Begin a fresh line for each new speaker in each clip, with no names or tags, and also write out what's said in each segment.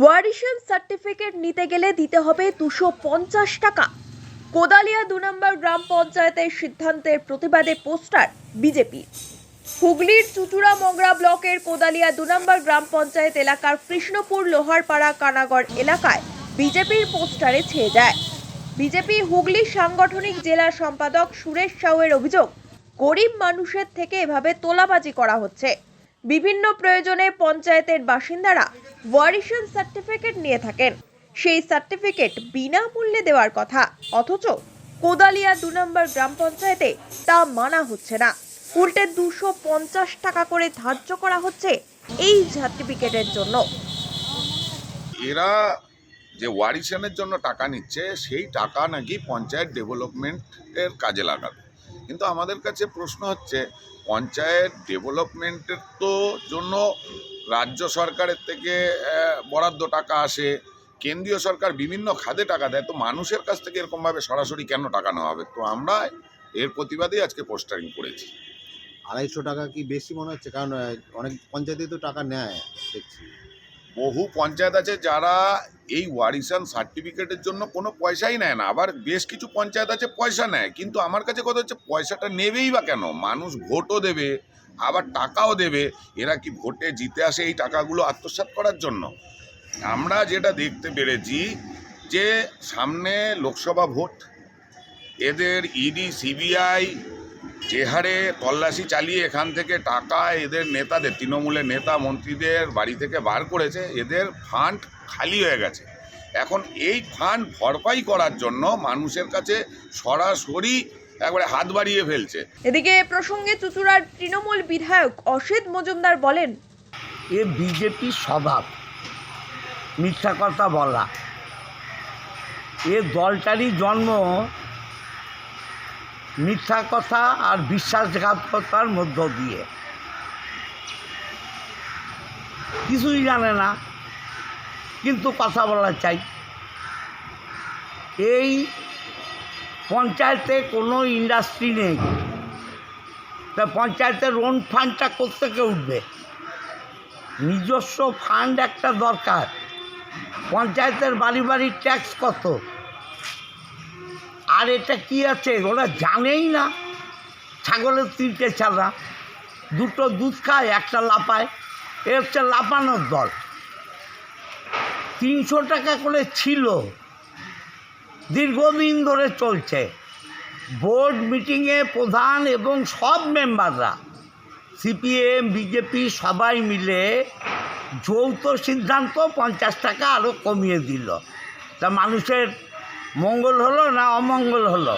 ওয়ারিশন certificate নিতে গেলে দিতে হবে দুশো পঞ্চাশ টাকা। কোদালিয়া দু নম্বর গ্রাম পঞ্চায়েতের সিদ্ধান্তের প্রতিবাদে পোস্টার বিজেপি। হুগলির চুচুড়া মগরা ব্লকের কোদালিয়া দু নম্বর গ্রাম পঞ্চায়েত এলাকার কৃষ্ণপুর লোহারপাড়া কানাগড় এলাকায় বিজেপির পোস্টারে ছেয়ে যায়। বিজেপি হুগলি সাংগঠনিক জেলা সম্পাদক সুরেশ সাউয়ের অভিযোগ, গরিব মানুষের থেকে এভাবে তোলাবাজি করা হচ্ছে। বিভিন্ন প্রয়োজনে পঞ্চায়েতের বাসিন্দারা ওয়ারিশন সার্টিফিকেট নিয়ে থাকেন। সেই সার্টিফিকেট বিনামূল্যে দেওয়ার কথা, অথচ কোদালিয়া দু নম্বর গ্রাম পঞ্চায়েতে তা মানা হচ্ছে না। উল্টে দুশো পঞ্চাশ টাকা করে ধার্য করা হচ্ছে এই সার্টিফিকেটের জন্য।
এরা যে ওয়ারিশনের জন্য টাকা নিচ্ছে, সেই টাকা নাকি পঞ্চায়েত ডেভেলপমেন্টের কাজে লাগাবে। কিন্তু আমাদের কাছে প্রশ্ন হচ্ছে পঞ্চায়েত ডেভেলপমেন্টের তো জন্য রাজ্য সরকারের থেকে বরাদ্দ টাকা আসে কেন্দ্রীয় সরকার বিভিন্ন খাতে টাকা দেয় তো মানুষের কাছ থেকে এরকমভাবে সরাসরি কেন টাকা নেওয়া হবে? তো আমরা এর প্রতিবাদেই আজকে পোস্টারিং করেছি।
আড়াইশো টাকা কি বেশি মনে হচ্ছে? কারণ অনেক পঞ্চায়েতে তো টাকা নেয় দেখছি।
বহু পঞ্চায়েত আছে যারা এই ওয়ারিশান সার্টিফিকেটের জন্য কোনো পয়সাই নেয় না। আবার বেশ কিছু পঞ্চায়েত আছে পয়সা নেয়, কিন্তু আমার কাছে কথা হচ্ছে পয়সাটা নেবেই বা কেন? মানুষ ভোটও দেবে, আবার টাকাও দেবে। এরা কি ভোটে জিতে আসে এই টাকাগুলো আত্মসাৎ করার জন্য? আমরা যেটা দেখতে পেরেছি যে সামনে লোকসভা ভোট, এদের ইডি, সিবিআই যে হারে তল্লাশি চালিয়ে এখান থেকে টাকা এদের নেতাদের তৃণমূলের নেতা মন্ত্রীদের বাড়ি থেকে বার করেছে এদের ফান্ড খালি হয়ে গেছে। এখন এই ফান্ড ভরপাই করার জন্য মানুষের কাছে সরাসরি একবারে হাত বাড়িয়ে ফেলছে।
এদিকে এ প্রসঙ্গে চুচুড়ার তৃণমূল বিধায়ক অসিত মজুমদার বলেন
এ বিজেপির স্বভাব মিথ্যা কথা বলা। এ দলটারই জন্ম মিথ্যা কথা আর বিশ্বাসঘাতকতার মধ্য দিয়ে। কিছুই জানে না, কিন্তু কথা বলা চাই। এই পঞ্চায়েতে কোনো ইন্ডাস্ট্রি নেই। তা পঞ্চায়েতের ওন ফান্ডটা কোথেকে উঠবে? নিজস্ব ফান্ড একটা দরকার। পঞ্চায়েতের বাড়ি বাড়ি ট্যাক্স কত? আর এটা কি আছে ওরা জানেই না। ছাগলের তিনটে ছাড়া দুটো দুধ খায়, একটা লাপায় এ হচ্ছে লাপানোর দল। তিনশো টাকা করে ছিল। দীর্ঘদিন ধরে চলছে। বোর্ড মিটিংয়ে প্রধান এবং সব মেম্বাররা, সিপিএম, বিজেপি সবাই মিলে যৌথ সিদ্ধান্ত পঞ্চাশ টাকা আরও কমিয়ে দিল। তা মানুষের মঙ্গল হলো না অমঙ্গল হলো?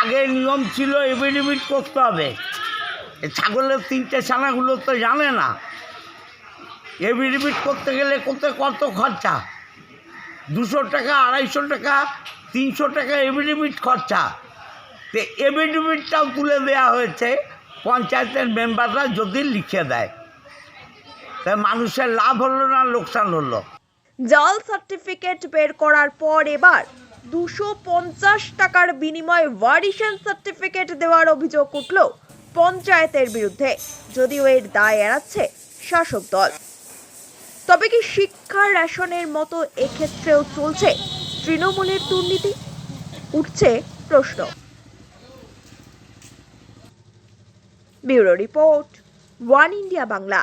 আগে নিয়ম ছিল এভিডেভিট করতে হবে। ছাগলের তিনটে ছানাগুলো তো জানে না। এভিডেভিট করতে গেলে করতে কত খরচা? দুশো টাকা, আড়াইশো টাকা, তিনশো টাকা এভিডেভিট খরচা। তো এভিডেভিটটাও তুলে দেওয়া হয়েছে, পঞ্চায়েতের মেম্বাররা যদি লিখে দেয়। তা মানুষের লাভ হলো না লোকসান হলো?
জল সার্টিফিকেট বের করার পর এবার দুশো পঞ্চাশ টাকার বিনিময়ে ওয়ারিশন সার্টিফিকেট দেওয়ার অভিযোগ উঠল পঞ্চায়েতের বিরুদ্ধে, যদিও এর দায় এড়াচ্ছে শাসক দল। তবে কি শিক্ষা রেশনের মতো এক্ষেত্রেও চলছে তৃণমূলের দুর্নীতি? উঠছে প্রশ্ন। Bureau report, one India Bangla.